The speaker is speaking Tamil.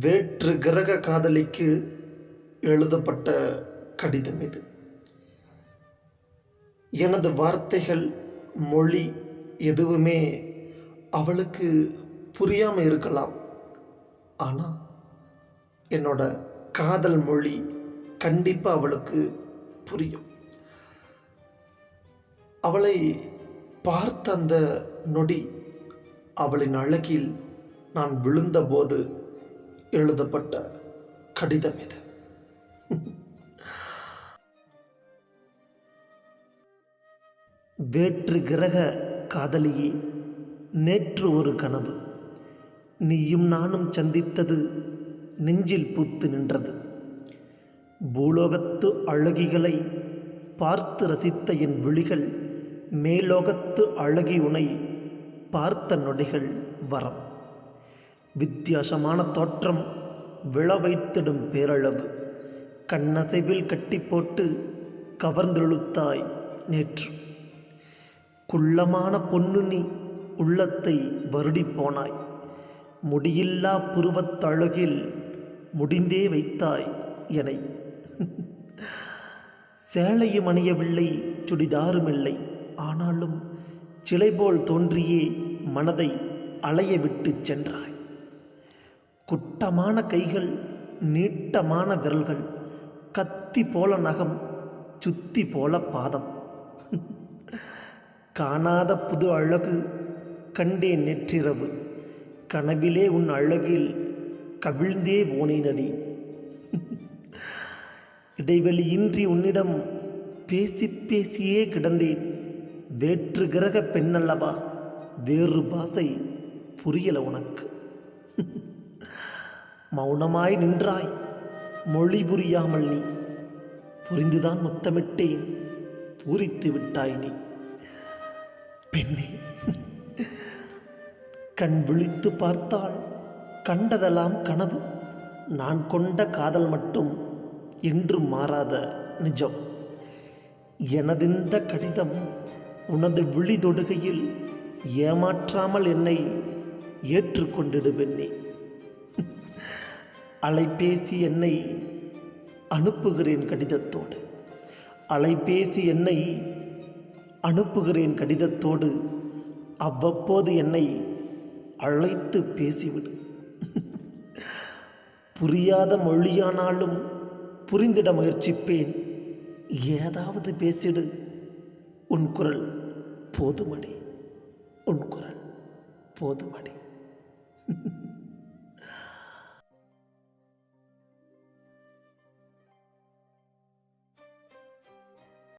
வேற்று கிரக காதலிக்கு எழுதப்பட்ட கடிதம் இது. எனது வார்த்தைகள் மொழி எதுவுமே அவளுக்கு புரியாமல் இருக்கலாம். ஆனால் என்னோட காதல் மொழி கண்டிப்பாக அவளுக்கு புரியும். அவளை பார்த்த அந்த நொடி அவளின் அழகில் நான் விழுந்தபோது எழுதப்பட்ட கடிதம் இது. வேற்று கிரக காதலியே நேற்று ஒரு கனவு. நீயும் நானும் சந்தித்தது நெஞ்சில் பூத்து நின்றது. பூலோகத்து அழகிகளை பார்த்து ரசித்த என் விழிகள் மேலோகத்து அழகி உனை பார்த்த நொடிகள் வரம். வித்தியாசமான தோற்றம் விழ வைத்திடும் பேரழகு. கண்ணசைவில் கட்டி போட்டு கவர்ந்தெழுத்தாய் நேற்று. குள்ளமான பொன்னு நீ உள்ளத்தை வருடி போனாய். முடியில்லா புருவத்தழகில் முடிந்தே வைத்தாய் என்னை சேலையும் அணியவில்லை சுடிதாரும் இல்லை ஆனாலும் சிலை போல் தோன்றியே மனதை அலைய விட்டு சென்றாய். குட்டமான கைகள் நீட்டமான விரல்கள் கத்தி போல நகம் சுத்தி போல பாதம். காணாத புது அழகு கண்டே நேற்றிரவு. கனவிலே உன் அழகில் கவிழ்ந்தே போனேனடி இடைவெளியின்றி உன்னிடம் பேசி பேசியே கிடந்தேன். வேற்று கிரக பெண்ணல்லவா வேறு பாசை புரியல உனக்கு. மௌனமாய் நின்றாய். மொழி புரியாமல் நீ. புரிந்துதான் முத்தமிட்டேன். பூரித்து விட்டாய் நீ. பெண்ணே கண் விழித்து பார்த்தால் கண்டதெல்லாம் கனவு. நான் கொண்ட காதல் மட்டும் என்றும் மாறாத நிஜம். எனதிந்த கடிதம் உனது விழி தொடுகையில் ஏமாற்றாமல் என்னை ஏற்றுக்கொண்டிடு பெண்ணே. அலைபேசி என்னை அனுப்புகிறேன் கடிதத்தோடு. அலைபேசி என்னை அனுப்புகிறேன் கடிதத்தோடு. அவ்வப்போது என்னை அழைத்து பேசிவிடு. புரியாத மொழியானாலும் புரிந்திட முயற்சிப்பேன். ஏதாவது பேசிடு. உன் குரல் போதுமடி. உன் குரல் போதுமடி.